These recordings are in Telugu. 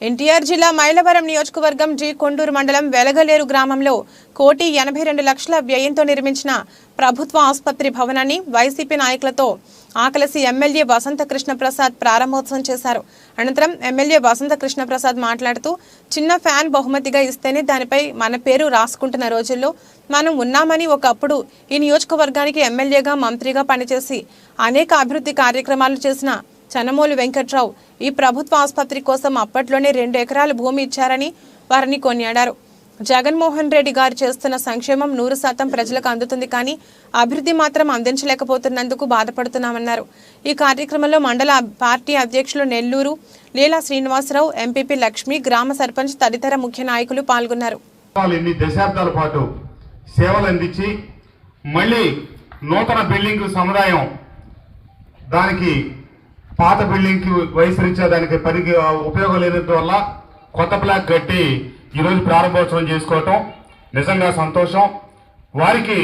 ఎన్టీఆర్ జిల్లా మైలవరం నియోజకవర్గం జి కొండూరు మండలం వెలగలేరు గ్రామంలో కోటి ఎనభై రెండు లక్షల వ్యయంతో నిర్మించిన ప్రభుత్వ ఆసుపత్రి భవనాన్ని వైసీపీ నాయకులతో ఆకలసి ఎమ్మెల్యే వసంత కృష్ణప్రసాద్ ప్రారంభోత్సవం చేశారు. అనంతరం ఎమ్మెల్యే వసంత కృష్ణప్రసాద్ మాట్లాడుతూ చిన్న ఫ్యాన్ బహుమతిగా ఇస్తేనే దానిపై మన పేరు రాసుకుంటున్న రోజుల్లో మనం ఉన్నామని ఒకప్పుడు ఈ నియోజకవర్గానికి ఎమ్మెల్యేగా మంత్రిగా పనిచేసి అనేక అభివృద్ధి కార్యక్రమాలు చేసిన చనమోలు వెంకట్రావు ఈ ప్రభుత్వ ఆసుపత్రి కోసం అప్పట్లోనే రెండు ఎకరాల భూమి ఇచ్చారని వారిని కొనియాడారు. జగన్మోహన్ రెడ్డి గారు చేస్తున్న సంక్షేమం నూరు శాతం ప్రజలకు అందుతుంది కానీ అభివృద్ధి మాత్రం అందించలేకపోతున్నందుకు బాధపడుతున్నామన్నారు. ఈ కార్యక్రమంలో మండల పార్టీ అధ్యక్షులు నెల్లూరు లీలా శ్రీనివాసరావు ఎంపీపీ లక్ష్మి గ్రామ సర్పంచ్ తదితర ముఖ్య నాయకులు పాల్గొన్నారు. ఎన్ని దశాబ్దాల పాటు సేవలు అందించి మళ్ళీ నూతన బిల్డింగ్ సముదాయం దానికి పాత బిల్డింగ్కి వయసు రీత్యా దానికి పనికి ఉపయోగం లేనందువల్ల కొత్త బ్లాక్ కట్టి ఈరోజు ప్రారంభోత్సవం చేసుకోవటం నిజంగా సంతోషం. వారికి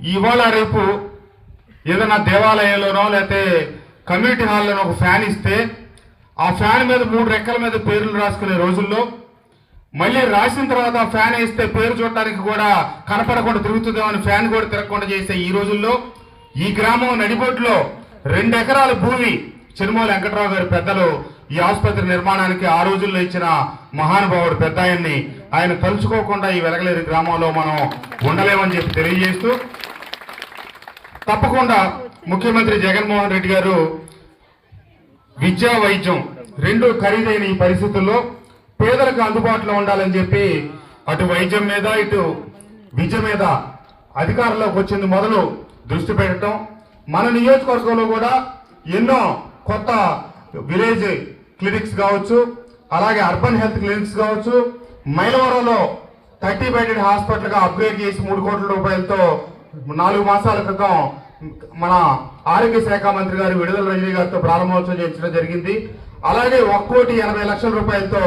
ఇవాళ రేపు ఏదైనా దేవాలయంలోనో లేకపోతే కమ్యూనిటీ హాల్లోనో ఒక ఫ్యాన్ ఇస్తే ఆ ఫ్యాన్ మీద మూడు రెక్కల మీద పేర్లు రాసుకునే రోజుల్లో మళ్ళీ రాసిన తర్వాత ఫ్యాన్ వేస్తే పేరు చూడటానికి కూడా కనపడకుండా తిరుగుతుందేమని ఫ్యాన్ కూడా తిరగకుండా చేసే ఈ రోజుల్లో ఈ గ్రామం నడిబొడ్లో రెండు ఎకరాల భూమి చిరుమల వెంకట్రావు గారి పెద్దలు ఈ ఆసుపత్రి నిర్మాణానికి ఆ రోజుల్లో ఇచ్చిన మహానుభావుడు పెద్ద ఆయన్ని ఆయన తలుచుకోకుండా ఈ వెలగలేరు గ్రామంలో మనం ఉండలేమని చెప్పి తెలియజేస్తూ తప్పకుండా ముఖ్యమంత్రి జగన్మోహన్ రెడ్డి గారు విద్యా వైద్యం రెండు ఖరీదైన ఈ పరిస్థితుల్లో పేదలకు అందుబాటులో ఉండాలని చెప్పి అటు వైద్యం మీద ఇటు విద్య మీద అధికారంలోకి వచ్చింది మొదలు దృష్టి పెట్టడం. మన నియోజకవర్గంలో కూడా ఎన్నో కొత్త విలేజ్ క్లినిక్స్ కావచ్చు అలాగే అర్బన్ హెల్త్ క్లినిక్స్ కావచ్చు మైలవరంలో థర్టీ బెడెడ్ హాస్పిటల్గా అప్గ్రేడ్ చేసి మూడు కోట్ల రూపాయలతో నాలుగు మాసాల క్రితం మన ఆరోగ్య శాఖ మంత్రి గారు విడుదల రజనీ గారితో ప్రారంభోత్సవం చేయించడం జరిగింది. అలాగే ఒక కోటి ఎనభై లక్షల రూపాయలతో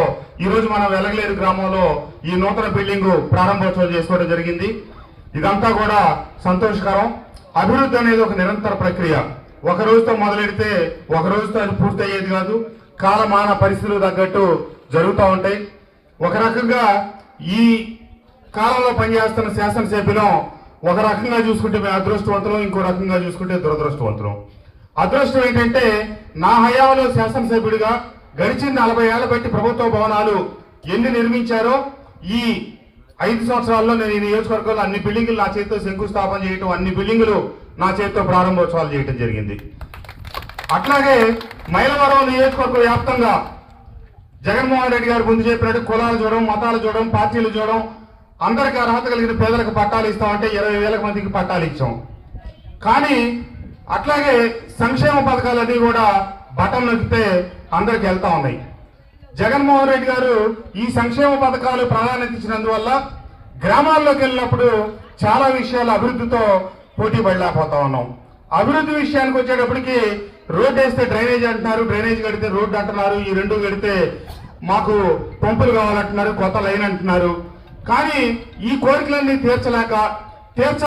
ఈరోజు మనం వెలగలేరు గ్రామంలో ఈ నూతన బిల్డింగ్ ప్రారంభోత్సవం చేసుకోవడం జరిగింది. ఇదంతా కూడా సంతోషకరం. అభివృద్ధి అనేది ఒక నిరంతర ప్రక్రియ. ఒక రోజుతో మొదలెడితే ఒక రోజుతో అది పూర్తయ్యేది కాదు. కాలమాన పరిస్థితులు తగ్గట్టు జరుగుతూ ఉంటాయి. ఒక రకంగా ఈ కాలంలో పనిచేస్తున్న శాసనసభ్యులం ఒక రకంగా చూసుకుంటే మేము అదృష్టవంతులం ఇంకో రకంగా చూసుకుంటే దురదృష్టవంతులం. అదృష్టం ఏంటంటే నా హయాంలో శాసనసభ్యుడిగా గడిచిన నలభై ఏళ్ళ బట్టి ప్రభుత్వ భవనాలు ఎన్ని నిర్మించారో ఈ ఐదు సంవత్సరాల్లో నేను ఈ నియోజకవర్గంలో అన్ని బిల్డింగులు నా చేతితో శంకుస్థాపన చేయటం అన్ని బిల్డింగులు నా చేతితో ప్రారంభోత్సవాలు చేయటం జరిగింది. అట్లాగే మైలవరం నియోజకవర్గ వ్యాప్తంగా జగన్మోహన్ రెడ్డి గారు ముందు చెప్పినట్టు కులాలు చూడడం మతాలు చూడడం పార్టీలు చూడడం అందరికి అర్హత కలిగిన పేదలకు పట్టాలు ఇస్తామంటే ఇరవై వేల మందికి పట్టాలు ఇచ్చాం. కానీ అట్లాగే సంక్షేమ పథకాలన్నీ కూడా బటన్ నొక్కితే అందరికి వెళ్తా ఉన్నాయి. జగన్మోహన్ రెడ్డి గారు ఈ సంక్షేమ పథకాలు ప్రాధాన్యత ఇచ్చినందువల్ల గ్రామాల్లోకి వెళ్ళినప్పుడు చాలా విషయాలు అభివృద్ధితో పోటీ పడలేకపోతా ఉన్నాం. అభివృద్ధి విషయానికి వచ్చేటప్పటికి రోడ్ వేస్తే డ్రైనేజ్ అంటున్నారు డ్రైనేజ్ కడితే రోడ్డు అంటున్నారు ఈ రెండు కడితే మాకు పంపులు కావాలంటున్నారు కొత్త లైన్ అంటున్నారు. కానీ ఈ కోరికలన్నీ తీర్చలేక తీర్చ